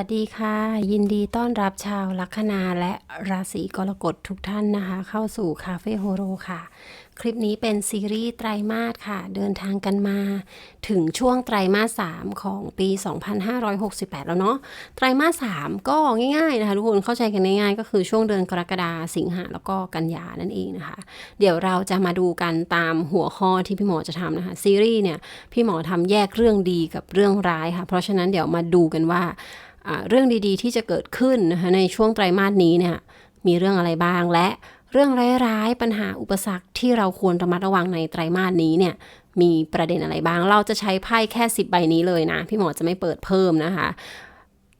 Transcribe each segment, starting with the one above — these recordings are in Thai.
วัสดีค่ะ ยินดีต้อนรับชาวลัคนาและราศีกรกฎทุกท่านนะคะ เข้าสู่คาเฟ่โฮโรค่ะ คลิปนี้เป็นซีรีส์ไตรมาสค่ะ เดินทางกันมา ถึงช่วงไตรมาส 3 ของปี 2568 แล้วเนาะไตรมาส 3 ก็ง่ายๆนะคะทุกคนเข้าใจกันง่ายๆ ก็คือช่วงเดือนกรกฎาสิงหาแล้วก็กันยานั่นเองนะคะ เดี๋ยวเราจะมาดูกันตามหัวข้อที่พี่หมอจะทำนะคะซีรีส์เนี่ยพี่หมอทำแยกเรื่องดีกับเรื่องร้ายค่ะ เพราะฉะนั้นเดี๋ยวมาดูกันว่าอ่า เรื่องดีๆ ที่จะเกิดขึ้นนะคะในช่วงไตรมาสนี้เนี่ยมีเรื่องอะไรบ้างและเรื่องร้ายๆปัญหาอุปสรรคที่เราควรระมัดระวังในไตรมาสนี้เนี่ยมีประเด็นอะไรบ้าง เราจะใช้ไพ่แค่ 10 ใบนี้เลยนะ พี่หมอจะไม่เปิดเพิ่มนะคะ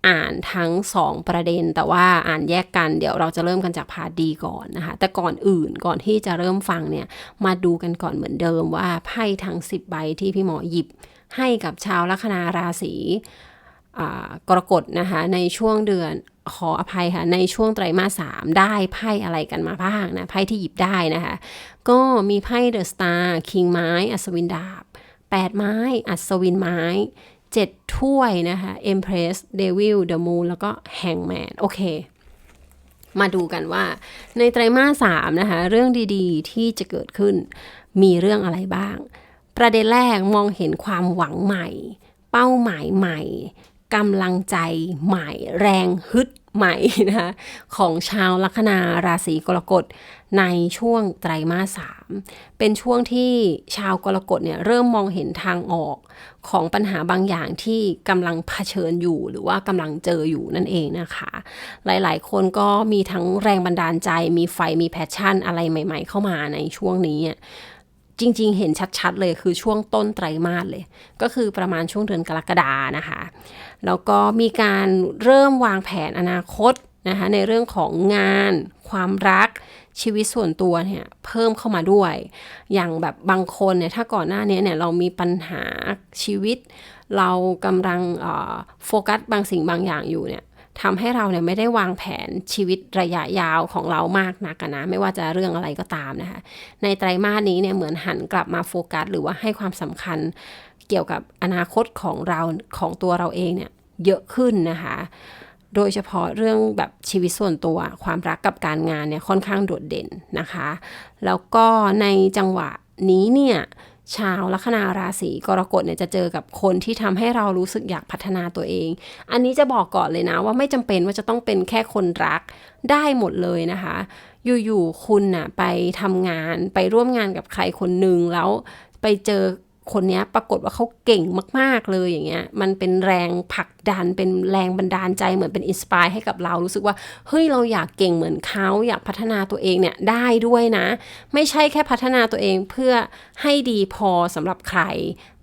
อ่านทั้ง 2 ประเด็น แต่ว่าอ่านแยกกันเดี๋ยวเราจะเริ่มกันจากพาดีก่อนนะคะ แต่ก่อนอื่นก่อนที่จะเริ่มฟังเนี่ยมาดูกันก่อนเหมือนเดิมว่าไพ่ทั้ง 10 ใบที่พี่หมอหยิบให้กับชาวลัคนาราศี กรกฎนะคะในช่วงเดือนขออภัยค่ะ ในช่วงไตรมาสสามได้ไพ่อะไรกันมาบ้างนะไพ่ที่หยิบได้นะคะ ก็มีไพ่เดอะสตาร์คิงไม้ อัศวินดาบ 8 ไม้ อัศวินไม้ 7 ถ้วยนะคะเอ็มเพรสเดวิลเดอะมูนแล้วก็แฮงแมนโอเค มาดูกันว่า ในไตรมาสสามนะคะเรื่องดีๆ ที่จะเกิดขึ้นมีเรื่องอะไรบ้าง ประเด็นแรกมองเห็นความหวังใหม่ เป้าหมายใหม่ กำลังใจใหม่แรงฮึดใหม่นะคะของชาวลัคนาราศีกรกฎในช่วงไตรมาสสามเป็นช่วงที่ชาวกรกฎเนี่ยเริ่มมองเห็นทางออกของปัญหาบางอย่างที่กำลังเผชิญอยู่ หรือว่ากำลังเจออยู่นั่นเองนะคะ หลายๆ คนก็มีทั้งแรงบันดาลใจมีไฟมีแพชชั่นอะไรใหม่ ๆ เข้ามาในช่วงนี้จริง ๆ เห็นชัด ๆ เลยคือช่วงต้นไตรมาสเลย ก็คือประมาณช่วงเดือนกรกฎานะคะ แล้วก็มีการเริ่มวางแผนอนาคตนะคะในเรื่องของงาน ความรักชีวิตส่วนตัวเนี่ยเพิ่มเข้ามาด้วย อย่างแบบบางคนเนี่ยถ้าก่อนหน้านี้เนี่ยเรามีปัญหาชีวิต เรากำลังโฟกัสบางสิ่งบางอย่างอยู่เนี่ยทำให้เราเนี่ยไม่ได้วางแผนชีวิตระยะยาวของเรามากนักนะไม่ว่าจะเรื่องอะไรก็ตามนะคะในไตรมาสนี้เนี่ยเหมือนหันกลับมาโฟกัส หรือว่าให้ความสำคัญ เกี่ยวกับอนาคตของเราของตัวเราเองเนี่ยเยอะขึ้นนะคะ โดยเฉพาะเรื่องแบบชีวิตส่วนตัวความรักกับการงานเนี่ยค่อนข้างโดดเด่นนะคะ แล้วก็ในจังหวะนี้เนี่ยชาวลัคนาราศีกรกฎเนี่ยจะเจอกับคนที่ทำให้เรารู้สึกอยากพัฒนาตัวเอง อันนี้จะบอกก่อนเลยนะว่าไม่จำเป็นว่าจะต้องเป็นแค่คนรักได้หมดเลยนะคะ อยู่ๆคุณน่ะไปทำงานไปร่วมงานกับใครคนหนึ่งแล้วไปเจอ คนนี้ปรากฏว่าเขาเก่งมาก ๆ เลยอย่างเงี้ย มันเป็นแรงผลักดัน เป็นแรงบันดาลใจเหมือนเป็นอินสปายให้กับเรา รู้สึกว่า เฮ้ย เราอยากเก่งเหมือนเขาอยากพัฒนาตัวเองเนี่ยได้ด้วยนะ ไม่ใช่แค่พัฒนาตัวเองเพื่อให้ดีพอสำหรับใคร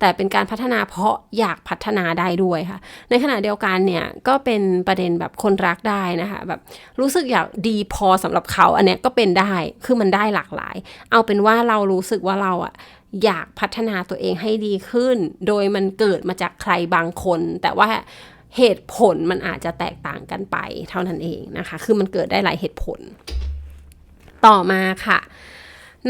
แต่เป็นการพัฒนาเพราะอยากพัฒนาได้ด้วยค่ะ ในขณะเดียวกันเนี่ยก็เป็นประเด็นแบบคนรักได้นะคะแบบรู้สึกอยากดีพอสำหรับเขา อันเนี้ยก็เป็นได้ คือมันได้หลากหลาย เอาเป็นว่าเรารู้สึกว่าเราอะ อยากพัฒนาตัวเองให้ดีขึ้น โดยมันเกิดมาจากใครบางคน แต่ว่าเหตุผลมันอาจจะแตกต่างกันไปเท่านั้นเองนะคะ คือมันเกิดได้หลายเหตุผล ต่อมาค่ะ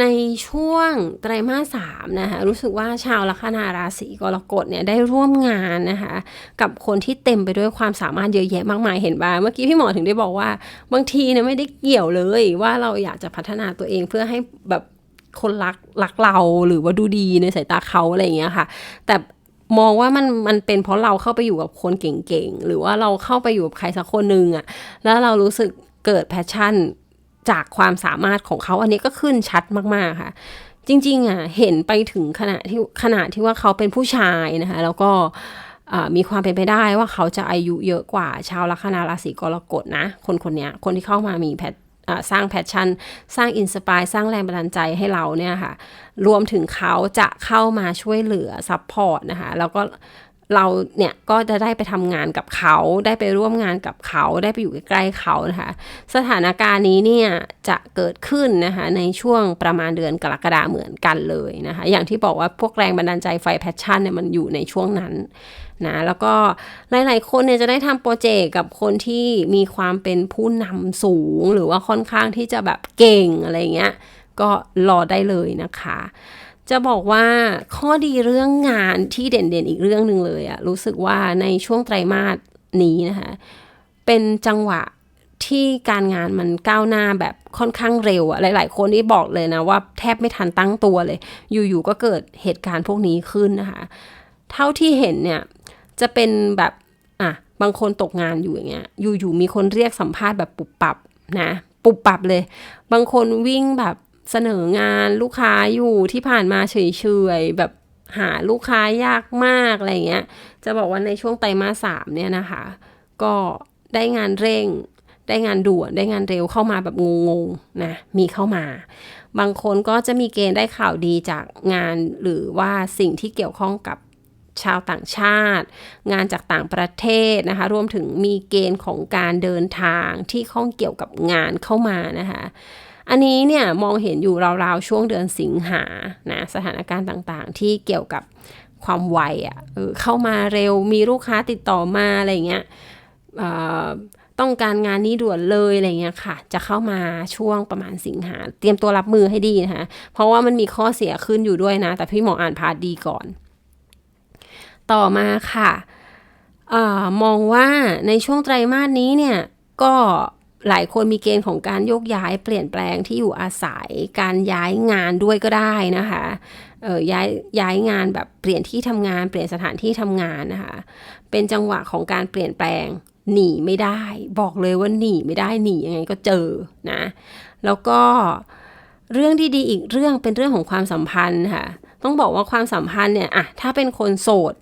ในช่วงไตรมาสสามนะคะรู้สึกว่าชาวลัคนาราศีกรกฎเนี่ยได้ร่วมงานนะคะ กับคนที่เต็มไปด้วยความสามารถเยอะแยะมากมายเห็นบ้างเมื่อกี้พี่หมอถึงได้บอกว่า บางทีเนี่ยไม่ได้เกี่ยวเลยว่าเราอยากจะพัฒนาตัวเองเพื่อให้แบบ คนรักรักเราหรือว่าดูดีในสายตาเขาอะไรอย่างเงี้ยค่ะ แต่มองว่ามันมันเป็นเพราะเราเข้าไปอยู่กับคนเก่งๆ หรือว่าเราเข้าไปอยู่กับใครสักคนหนึ่งอะแล้วเรารู้สึกเกิดแพชชั่นจากความสามารถของเขาอันนี้ก็ขึ้นชัดมากๆค่ะ จริง ๆอะเห็นไปถึงขนาดที่ขนาดที่ว่าเขาเป็นผู้ชายนะคะแล้วก็มีความเป็นไปได้ว่าเขาจะอายุเยอะกว่าชาวลัคนาราศีกรกฎนะ คนคนเนี้ยคนที่เข้ามามีแพท สร้างแพชชั่น สร้างอินสปายสร้างแรงบันดาลใจให้เราเนี่ยค่ะ รวมถึงเขาจะเข้ามาช่วยเหลือซัพพอร์ตนะคะ แล้วก็ เราเนี่ยก็จะได้ไปทำงานกับเขาได้ไปร่วมงานกับเขาได้ไปอยู่ใกล้ๆเขานะคะ สถานการณ์นี้เนี่ยจะเกิดขึ้นนะคะในช่วงประมาณเดือนกรกฎาเหมือนกันเลยนะคะ อย่างที่บอกว่าพวกแรงบันดาลใจไฟแพชชั่นเนี่ยมันอยู่ในช่วงนั้นนะแล้วก็หลาย ๆ คนเนี่ยจะได้ทำโปรเจกต์กับคนที่มีความเป็นผู้นำสูงหรือว่าค่อนข้างที่จะแบบเก่งอะไรเงี้ยก็รอได้เลยนะคะ จะบอกว่าข้อดีเรื่องงานที่เด่นๆอีกเรื่องหนึ่งเลยอะรู้สึกว่าในช่วงไตรมาสนี้นะคะ เป็นจังหวะที่การงานมันก้าวหน้าแบบค่อนข้างเร็วอะหลาย ๆ คนที่บอกเลยนะว่าแทบไม่ทันตั้งตัวเลย อยู่ๆก็เกิดเหตุการณ์พวกนี้ขึ้นนะคะ เท่าที่เห็นเนี่ยจะเป็นแบบอะบางคนตกงานอยู่อย่างเงี้ยอยู่ๆมีคนเรียกสัมภาษณ์แบบปุบปับนะปุบปับเลย บางคนวิ่งแบบ เสนองานลูกค้าอยู่ที่ผ่านมาเฉยๆแบบหาลูกค้ายากมากอะไรเงี้ย จะบอกว่าในช่วงไตรมาสสามเนี่ยนะคะ ก็ได้งานเร่ง ได้งานด่วนได้งานเร็วเข้ามาแบบงงๆนะมีเข้ามา บางคนก็จะมีเกณฑ์ได้ข่าวดีจากงานหรือว่าสิ่งที่เกี่ยวข้องกับชาวต่างชาติ งานจากต่างประเทศนะคะ รวมถึงมีเกณฑ์ของการเดินทางที่ข้องเกี่ยวกับงานเข้ามานะคะ อันนี้เนี่ยมองเห็นอยู่ราวๆ ช่วงเดือนสิงหานะสถานการณ์ต่างๆ ที่เกี่ยวกับความไวอะ่ะเข้ามาเร็วมีลูกค้าติดต่อมาอะไรเงี้ยต้องการงานนี้ด่วนเลยอะไรเงี้ยค่ะ จะเข้ามาช่วงประมาณสิงหา เตรียมตัวรับมือให้ดีนะคะ เพราะว่ามันมีข้อเสียขึ้นอยู่ด้วยนะ แต่พี่หมออ่านพาร์ดีก่อน ต่อมาค่ะอมองว่าในช่วงไตรมาสนี้เนี่ย ก็ หลายคนมีเกณฑ์ของการโยกย้ายเปลี่ยนแปลงที่อยู่อาศัย การย้ายงานด้วยก็ได้นะคะเออย้ายย้ายงานแบบเปลี่ยนที่ทำงาน เปลี่ยนสถานที่ทำงานนะคะ เป็นจังหวะของการเปลี่ยนแปลงหนีไม่ได้ บอกเลยว่าหนีไม่ได้หนียังไงก็เจอนะแล้วก็เรื่องที่ดีอีกเรื่องเป็นเรื่องของความสัมพันธ์ค่ะต้องบอกว่าความสัมพันธ์เนี่ยอะถ้าเป็นคนโสด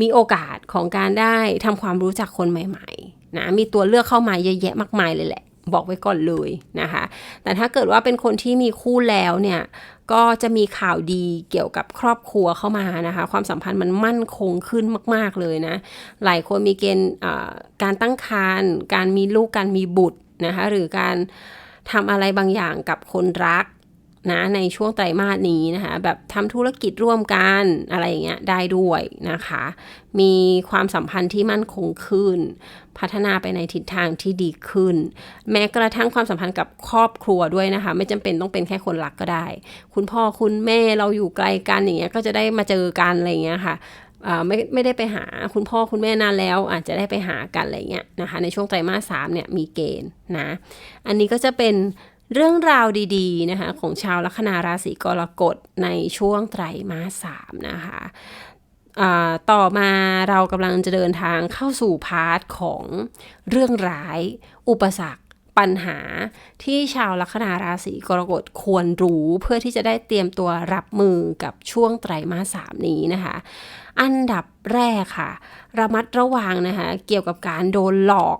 มีโอกาสของการได้ทำความรู้จักคนใหม่ ๆ นะมีตัวเลือกเข้ามาเยอะแยะมากมายเลยแหละ บอกไว้ก่อนเลยนะคะ แต่ถ้าเกิดว่าเป็นคนที่มีคู่แล้วเนี่ยก็จะมีข่าวดีเกี่ยวกับครอบครัวเข้ามานะคะ ความสัมพันธ์มันมั่นคงขึ้นมาก ๆเลยนะ หลายคนมีเกณฑ์การตั้งครรภ์การมีลูกการมีบุตรนะคะหรือการทำอะไรบางอย่างกับคนรัก นะในช่วงไตรมาสนี้นะคะแบบทำธุรกิจร่วมกันอะไรอย่างเงี้ยได้ด้วยนะคะ มีความสัมพันธ์ที่มั่นคงขึ้น พัฒนาไปในทิศทางที่ดีขึ้น แม้กระทั่งความสัมพันธ์กับครอบครัวด้วยนะคะ ไม่จำเป็นต้องเป็นแค่คนรักก็ได้ คุณพ่อคุณแม่เราอยู่ไกลกันอย่างเงี้ยก็จะได้มาเจอกันอะไรเงี้ยค่ะไม่ไม่ได้ไปหาคุณพ่อคุณแม่นานแล้ว อาจจะได้ไปหากันอะไรเงี้ยนะคะในช่วงไตรมาสสามเนี่ยมีเกณฑ์นะ อันนี้ก็จะเป็น เรื่องราวดีๆนะคะของชาวลัคนาราศีกรกฎในช่วงไตรมาสสามนะคะต่อมาเรากำลังจะเดินทางเข้าสู่พาร์ทของเรื่องร้าย อุปสรรคปัญหาที่ชาวลัคนาราศีกรกฎควรรู้เพื่อที่จะได้เตรียมตัวรับมือกับช่วงไตรมาสสามนี้นะคะ อันดับแรกค่ะ ระมัดระวังนะคะ เกี่ยวกับการโดนหลอก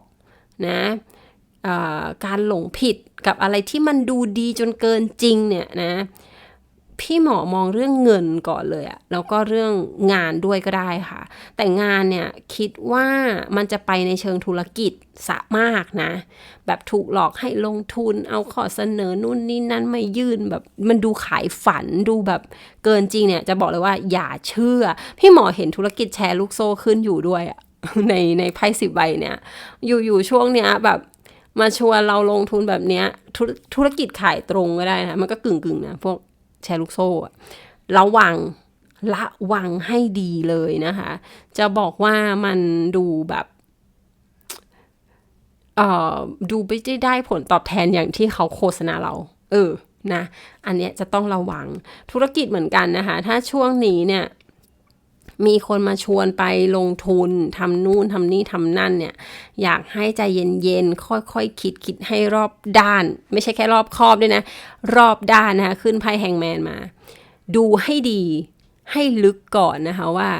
นะ การหลงผิดกับอะไรที่มันดูดีจนเกินจริงเนี่ยนะพี่หมอมองเรื่องเงินก่อนเลยอะแล้วก็เรื่องงานด้วยก็ได้ค่ะ แต่งานเนี่ยคิดว่ามันจะไปในเชิงธุรกิจสะมากนะ แบบถูกหลอกให้ลงทุน เอาขอเสนอนู่นนี่นั่นมายื่นแบบมันดูขายฝันดูแบบเกินจริงเนี่ย จะบอกเลยว่าอย่าเชื่อ พี่หมอเห็นธุรกิจแชร์ลูกโซ่ขึ้นอยู่ด้วยในในไพ่สิบใบเนี่ย อยู่ๆช่วงเนี้ยแบบ มาชวนเราลงทุนแบบเนี้ยธธุรกิจขายตรงก็ได้นะ มันก็กึ่งกึ่งนะ พวกแชร์ลูกโซ่ระวังละวังให้ดีเลยนะคะ จะบอกว่ามันดูแบบเอ่อดูไม่ได้ได้ผลตอบแทนอย่างที่เขาโฆษณาเรา เออนะ อันเนี้ยจะต้องระวังธุรกิจเหมือนกันนะคะ ถ้าช่วงนี้เนี่ย มีคนมาชวนไปลงทุนทำนู่นทำนี่ทำนั่นเนี่ย อยากให้ใจเย็นๆ ค่อยๆคคิดคิดให้รอบด้าน ไม่ใช่แค่รอบครอบด้วยนะ รอบด้านนะคะขึ้นไพ่แฮงแมนมา ดูให้ดีให้ลึกก่อนนะคะว่า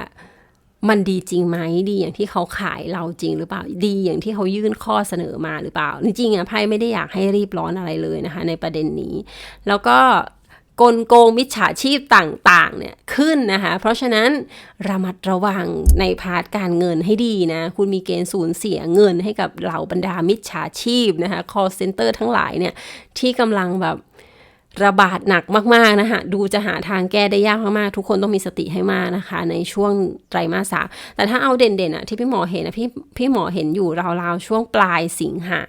มันดีจริงไหมดีอย่างที่เขาขายเราจริงหรือเปล่าดีอย่างที่เขายื่นข้อเสนอมาหรือเปล่า จริงๆอะไพ่ไม่ได้อยากให้รีบร้อนอะไรเลยนะคะ ในประเด็นนี้ แล้วก็ กลโกงมิจฉาชีพต่างๆเนี่ยขึ้นนะคะ เพราะฉะนั้นระมัดระวังในพาร์ทการเงินให้ดีนะ คุณมีเกณฑ์สูญเสียเงินให้กับเหล่าบรรดามิจฉาชีพนะคะ call center ทั้งหลายเนี่ยที่กำลังแบบ ระบาดหนักมากๆนะคะดูจะหาทางแก้ได้ยากมากๆทุกคนต้องมีสติให้มากนะคะ ในช่วงไตรมาสสามแต่ถ้าเอาเด่นๆอะที่พี่หมอเห็นนะพี่พี่หมอเห็นอยู่ราวๆช่วงปลายสิงหา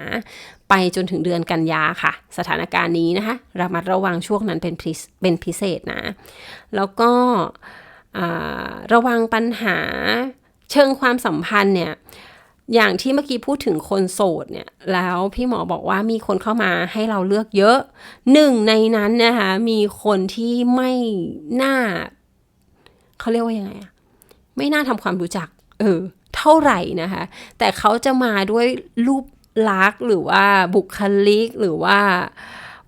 ไปจนถึงเดือนกันยาค่ะ สถานการณ์นี้นะคะระมัดระวังช่วงนั้นเป็นเป็นพิเศษนะ แล้วก็ระวังปัญหาเชิงความสัมพันธ์เนี่ย อย่างที่เมื่อกี้พูดถึงคนโสดเนี่ย แล้วพี่หมอบอกว่ามีคนเข้ามาให้เราเลือกเยอะ หนึ่งในนั้นนะคะ มีคนที่ไม่น่า เขาเรียกว่ายังไงอะไม่น่าทำความรู้จัก เออ เท่าไหร่นะคะ แต่เขาจะมาด้วยรูปลักษณ์หรือว่าบุคลิกหรือว่า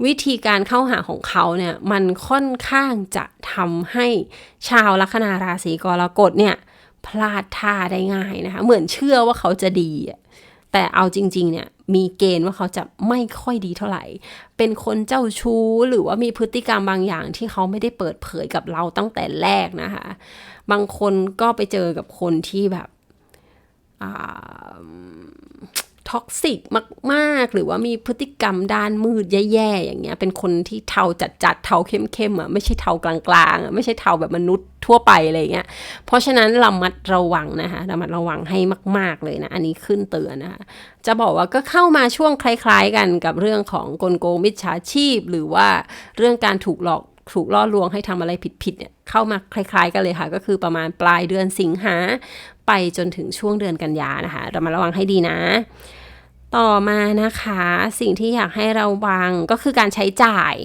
วิธีการเข้าหาของเขาเนี่ย มันค่อนข้างจะทำให้ชาวลัคนาราศีกรกฎเนี่ย พลาดท่าได้ง่ายนะคะ เหมือนเชื่อว่าเขาจะดี แต่เอาจริง ๆ เนี่ยมีเกณฑ์ว่าเขาจะไม่ค่อยดีเท่าไหร่ เป็นคนเจ้าชู้หรือว่ามีพฤติกรรมบางอย่างที่เขาไม่ได้เปิดเผยกับเราตั้งแต่แรกนะคะ บางคนก็ไปเจอกับคนที่แบบ ท็อกซิกมากๆ หรือว่ามีพฤติกรรมด้านมืดแย่ๆ อย่างเงี้ย เป็นคนที่เทาจัดๆ เทาเข้มๆอะ ไม่ใช่เทากลางๆอะ ไม่ใช่เทาแบบมนุษย์ทั่วไปอะไรเงี้ย เพราะฉะนั้นระมัดระวังนะคะระมัดระวังให้มาก ๆเลยนะ อันนี้ขึ้นเตือนนะคะ จะบอกว่าก็เข้ามาช่วงคล้าย ๆ กันกับเรื่องของกลโกงมิจฉาชีพ หรือว่าเรื่องการถูกหลอกถูกล่อลวงให้ทำอะไรผิดๆเนี่ยเข้ามาคล้าย ๆ กันเลยค่ะ ก็คือประมาณปลายเดือนสิงหาไปจนถึงช่วงเดือนกันยานะคะเรามาระวังให้ดีนะ ต่อมานะคะสิ่งที่อยากให้เราวางก็คือการใช้จ่าย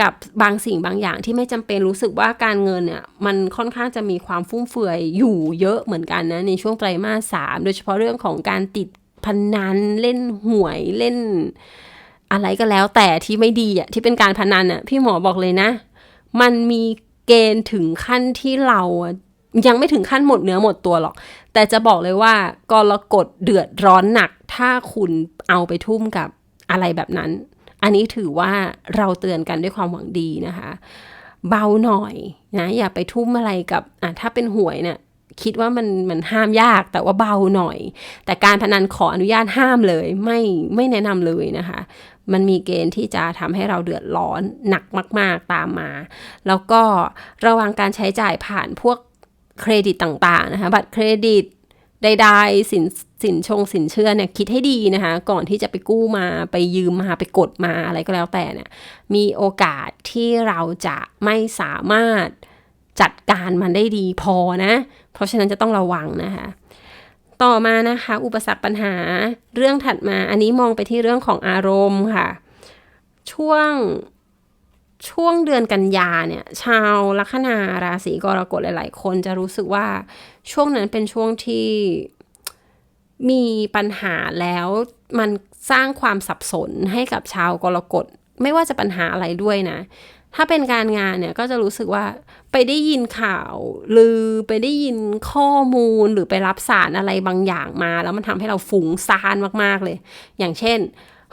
กับบางสิ่งบางอย่างที่ไม่จำเป็นรู้สึกว่าการเงินเนี่ยมันค่อนข้างจะมีความฟุ่มเฟือยอยู่เยอะเหมือนกันนะในช่วงไตรมาสสามโดยเฉพาะเรื่องของการติดพนันเล่นหวยเล่น อะไรก็แล้วแต่ที่ไม่ดีอะที่เป็นการพนันอะพี่หมอบอกเลยนะ มันมีเกณฑ์ถึงขั้นที่เรา ยังไม่ถึงขั้นหมดเนื้อหมดตัวหรอก แต่จะบอกเลยว่ากรกฎเดือดร้อนหนัก ถ้าคุณเอาไปทุ่มกับอะไรแบบนั้น อันนี้ถือว่าเราเตือนกันด้วยความหวังดีนะคะ เบาหน่อยนะอย่าไปทุ่มอะไรกับอะถ้าเป็นหวยเนี่ยคิดว่ามันมันห้ามยากแต่ว่าเบาหน่อย แต่การพนันขออนุญาตห้ามเลยไม่ไม่แนะนำเลยนะคะ มันมีเกณฑ์ที่จะทำให้เราเดือดร้อนหนักมาก ๆตามมา แล้วก็ระวังการใช้จ่ายผ่านพวก เครดิตต่างๆนะคะบัตรเครดิตใดๆสินสินชงสินเชื่อเนี่ยคิดให้ดีนะคะ ก่อนที่จะไปกู้มาไปยืมมาไปกดมาอะไรก็แล้วแต่เนี่ยมีโอกาสที่เราจะไม่สามารถจัดการมันได้ดีพอนะ เพราะฉะนั้นจะต้องระวังนะคะ ต่อมานะคะ อุปสรรคปัญหาเรื่องถัดมาอันนี้มองไปที่เรื่องของอารมณ์ค่ะ ช่วง ช่วงเดือนกันยาเนี่ย ชาวลัคนาราศีกรกฎหลาย ๆ คนจะรู้สึกว่าช่วงนั้นเป็นช่วงที่มีปัญหาแล้วมันสร้างความสับสนให้กับชาวกรกฎไม่ว่าจะปัญหาอะไรด้วยนะ ถ้าเป็นการงานเนี่ยก็จะรู้สึกว่าไปได้ยินข่าวหรือไปได้ยินข้อมูลหรือไปรับสารอะไรบางอย่างมา แล้วมันทำให้เราฟุ้งซ่านมาก ๆ เลย อย่างเช่น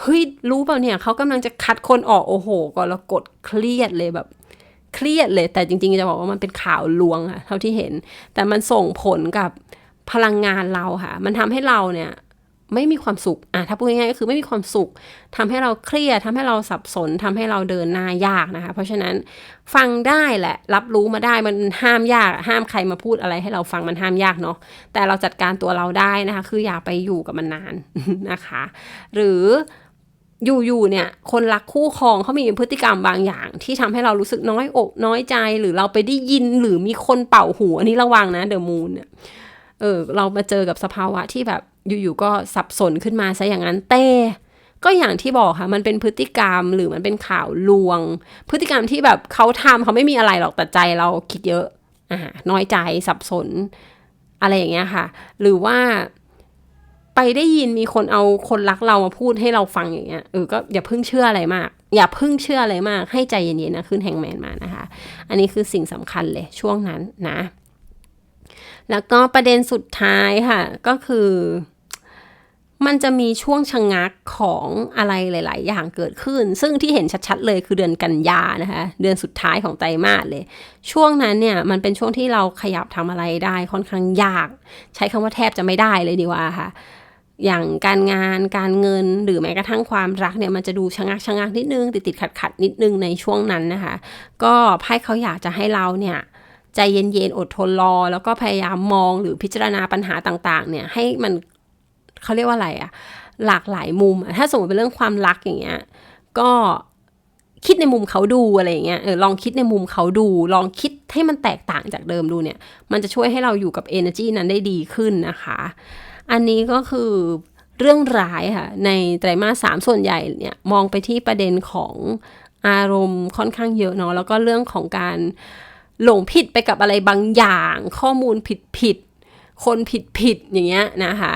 เฮ้ยรู้เปล่าเนี่ยเขากำลังจะคัดคนออกโอ้โหก็เรากดเครียดเลยแบบเครียดเลย แต่จริงๆจะบอกว่ามันเป็นข่าวลวงค่ะเท่าที่เห็น แต่มันส่งผลกับพลังงานเราค่ะ มันทำให้เราเนี่ยไม่มีความสุขอะถ้าพูดง่ายๆก็คือไม่มีความสุขทำให้เราเครียดทำให้เราสับสนทำให้เราเดินหน้ายากนะคะ เพราะฉะนั้นฟังได้แหละ รับรู้มาได้มันห้ามยาก ห้ามใครมาพูดอะไรให้เราฟังมันห้ามยากเนาะแต่เราจัดการตัวเราได้นะคะ คืออย่าไปอยู่กับมันนานนะคะ หรือ อยู่ๆเนี่ย คนรักคู่ครองเขามีพฤติกรรมบางอย่าง ที่ทำให้เรารู้สึกน้อยอกน้อยใจหรือเราไปได้ยินหรือมีคนเป่าหูอันนี้ระวังนะเดอะมูนเนี่ยเออเรามาเจอกับสภาวะที่แบบอยู่ๆก็สับสนขึ้นมาซะอย่างนั้นเต้ก็อย่างที่บอกค่ะ มันเป็นพฤติกรรมหรือมันเป็นข่าวลวง พฤติกรรมที่แบบเขาทำเขาไม่มีอะไรหรอกแต่ใจเราคิดเยอะอ่าน้อยใจสับสน อะไรอย่างเงี้ยค่ะ หรือว่า ไปได้ยินมีคนเอาคนรักเรามาพูดให้เราฟังอย่างเงี้ยเออก็อย่าเพิ่งเชื่ออะไรมาก อย่าเพิ่งเชื่ออะไรมาก ให้ใจเย็นๆนะขึ้นแฮงแมนมานะคะ อันนี้คือสิ่งสำคัญเลยช่วงนั้นนะ แล้วก็ประเด็นสุดท้ายค่ะ ก็คือ มันจะมีช่วงชะงงักของอะไรหลาย ๆ อย่างเกิดขึ้น ซึ่งที่เห็นชัดๆเลยคือเดือนกันยานะคะ เดือนสุดท้ายของไตรมาสเลย ช่วงนั้นเนี่ยมันเป็นช่วงที่เราขยับทำอะไรได้ค่อนข้างยาก ใช้คำว่าแทบจะไม่ได้เลยดีกว่าค่ะ อย่างการงานการเงินหรือแม้กระทั่งความรักเนี่ยมันจะดูชะงักชะงักนิดนึง ติดติดขัดขัดนิดนึงในช่วงนั้นนะคะ ก็ไพ่เขาอยากจะให้เราเนี่ยใจเย็นๆอดทนรอ แล้วก็พยายามมองหรือพิจารณาปัญหาต่างๆ เนี่ยให้มันเขาเรียกว่าอะไรอะหลากหลายมุม ถ้าสมมติเป็นเรื่องความรักอย่างเงี้ยก็คิดในมุมเขาดูอะไรเงี้ยเออลองคิดในมุมเขาดู ลองคิดให้มันแตกต่างจากเดิมดูเนี่ย มันจะช่วยให้เราอยู่กับ energy นั้นได้ดีขึ้นนะคะ อันนี้ก็คือเรื่องร้ายค่ะ ในไตรมาสสามส่วนใหญ่เนี่ยมองไปที่ประเด็นของอารมณ์ค่อนข้างเยอะเนาะแล้วก็เรื่องของการหลงผิดไปกับอะไรบางอย่าง ข้อมูลผิดผิดคนผิดผิดอย่างเงี้ยนะคะ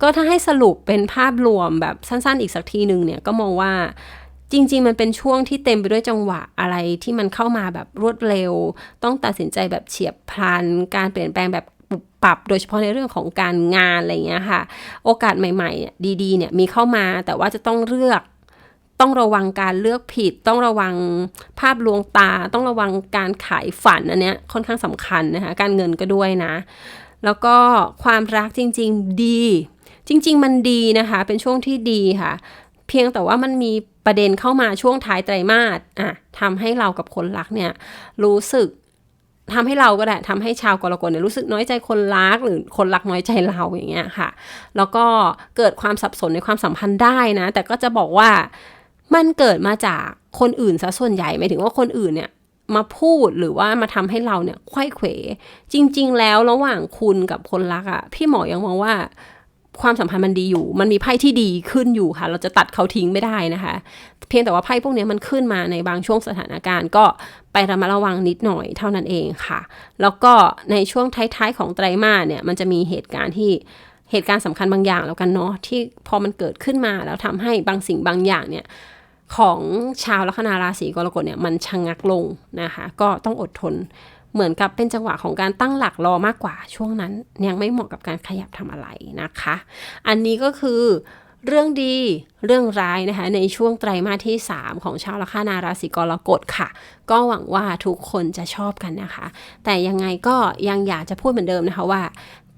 ก็ถ้าให้สรุปเป็นภาพรวมแบบสั้นๆ อีกสักทีหนึ่งเนี่ยก็มองว่าจริง ๆ มันเป็นช่วงที่เต็มไปด้วยจังหวะอะไรที่มันเข้ามาแบบรวดเร็ว ต้องตัดสินใจแบบเฉียบพลัน การเปลี่ยนแปลงแบบ ปุบปรับโดยเฉพาะในเรื่องของการงานอะไรเงี้ยค่ะ โอกาสใหม่ๆเนี่ยดีๆเนี่ยมีเข้ามาแต่ว่าจะต้องเลือกต้องระวังการเลือกผิด ต้องระวังภาพลวงตา ต้องระวังการขายฝันอันเนี้ยค่อนข้างสำคัญนะคะการเงินก็ด้วยนะ แล้วก็ความรักจริงๆดี จริง ๆ มันดีนะคะ เป็นช่วงที่ดีค่ะ เพียงแต่ว่ามันมีประเด็นเข้ามาช่วงท้ายไตรมาสอะทำให้เรากับคนรักเนี่ยรู้สึก ทำให้เราก็ได้ทำให้ชาวกรกฎเนี่ยรู้สึกน้อยใจคนรักหรือคนรักน้อยใจเราอย่างเงี้ยค่ะ แล้วก็เกิดความสับสนในความสัมพันธ์ได้นะ แต่ก็จะบอกว่ามันเกิดมาจากคนอื่นซะส่วนใหญ่หมายถึงว่าคนอื่นเนี่ยมาพูดหรือว่ามาทำให้เราเนี่ยไขว้เขว จริง ๆ แล้วระหว่างคุณกับคนรักอะ่ะพี่หมอยังมองว่า ความสัมพันธ์มันดีอยู่ มันมีไพ่ที่ดีขึ้นอยู่ค่ะ เราจะตัดเขาทิ้งไม่ได้นะคะ เพียงแต่ว่าไพ่พวกนี้มันขึ้นมาในบางช่วงสถานการณ์ ก็ไประมัดระวังนิดหน่อยเท่านั้นเองค่ะ แล้วก็ในช่วงท้ายๆของไตรมาสเนี่ย มันจะมีเหตุการณ์ที่เหตุการณ์สำคัญบางอย่างแล้วกันเนาะที่พอมันเกิดขึ้นมาแล้วทำให้บางสิ่งบางอย่างเนี่ยของชาวลัคนาราศีกรกฎเนี่ยมันชะงงักลงนะคะ ก็ต้องอดทน เหมือนกับเป็นจังหวะของการตั้งหลักรอมากกว่าช่วงนั้น ยังไม่เหมาะกับการขยับทำอะไรนะคะ อันนี้ก็คือเรื่องดีเรื่องร้ายนะคะ ในช่วงไตรมาสที่ 3 ของชาวลัคนาราศีกรกฎค่ะ ก็หวังว่าทุกคนจะชอบกันนะคะ แต่ยังไงก็ยังอยากจะพูดเหมือนเดิมนะคะว่า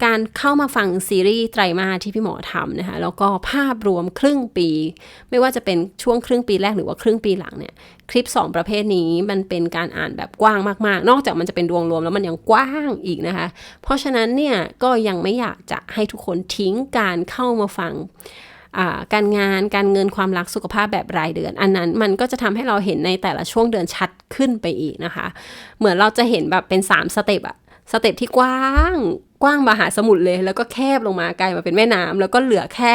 การเข้ามาฟังซีรีส์ไตรมาสที่พี่หมอทำนะคะ แล้วก็ภาพรวมครึ่งปี ไม่ว่าจะเป็นช่วงครึ่งปีแรกหรือว่าครึ่งปีหลังเนี่ย คลิป 2 ประเภทนี้มันเป็นการอ่านแบบกว้างมากๆ นอกจากมันจะเป็นดวงรวมแล้วมันยังกว้างอีกนะคะ เพราะฉะนั้นเนี่ยก็ยังไม่อยากจะให้ทุกคนทิ้งการเข้ามาฟังการงานการเงินความรักสุขภาพแบบรายเดือน อันนั้นมันก็จะทำให้เราเห็นในแต่ละช่วงเดือนชัดขึ้นไปอีกนะคะ เหมือนเราจะเห็นแบบเป็น 3 สเต็ปอะ สเต็ปที่กว้างกว้างมหาสมุทรเลย แล้วก็แคบลงมากลายมาเป็นแม่น้ำแล้วก็เหลือแค่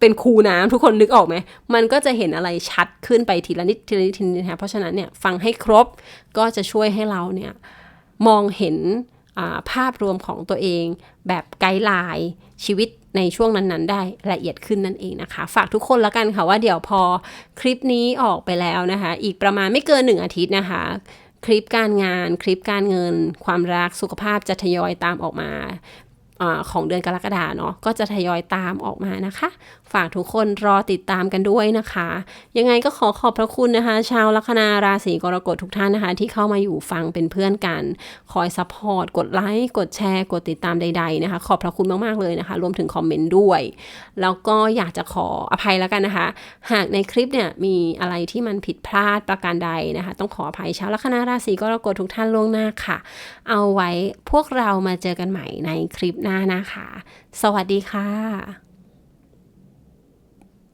เป็นคูน้ำทุกคนนึกออกไหม มันก็จะเห็นอะไรชัดขึ้นไปทีละนิดทีละนิดทีละนิดนะคะเพราะฉะนั้นเนี่ยฟังให้ครบก็จะช่วยให้เราเนี่ยมองเห็นภาพรวมของตัวเอง แบบไกด์ไลน์ชีวิตในช่วงนั้นๆ ได้ละเอียดขึ้นนั่นเองนะคะ ฝากทุกคนแล้วกันค่ะว่าเดี๋ยวพอคลิปนี้ออกไปแล้วนะคะ อีกประมาณไม่เกินหนึ่งอาทิตย์นะคะ คลิปการงาน คลิปการเงิน ความรักสุขภาพจะทยอยตามออกมา อของเดือนกรกฎาเนาะก็จะทยอยตามออกมานะคะ ฝากทุกคนรอติดตามกันด้วยนะคะ ยังไงก็ขอขอบพระคุณนะคะ ชาวลัคนาราศีกรกฎทุกท่านนะคะ ที่เข้ามาอยู่ฟังเป็นเพื่อนกัน คอยซัพพอร์ตกดไลค์กดแชร์ กดติดตามใด ๆนะคะ ขอบพระคุณมากๆเลยนะคะ รวมถึงคอมเมนต์ด้วย แล้วก็อยากจะขออภัยแล้วกันนะคะ หากในคลิปเนี่ยมีอะไรที่มันผิดพลาดประการใดนะคะ ต้องขออภัยชาวลัคนาราศีกรกฎทุกท่านล่วงหน้าค่ะ เอาไว้พวกเรามาเจอกันใหม่ในคลิปหน้านะคะ สวัสดีค่ะ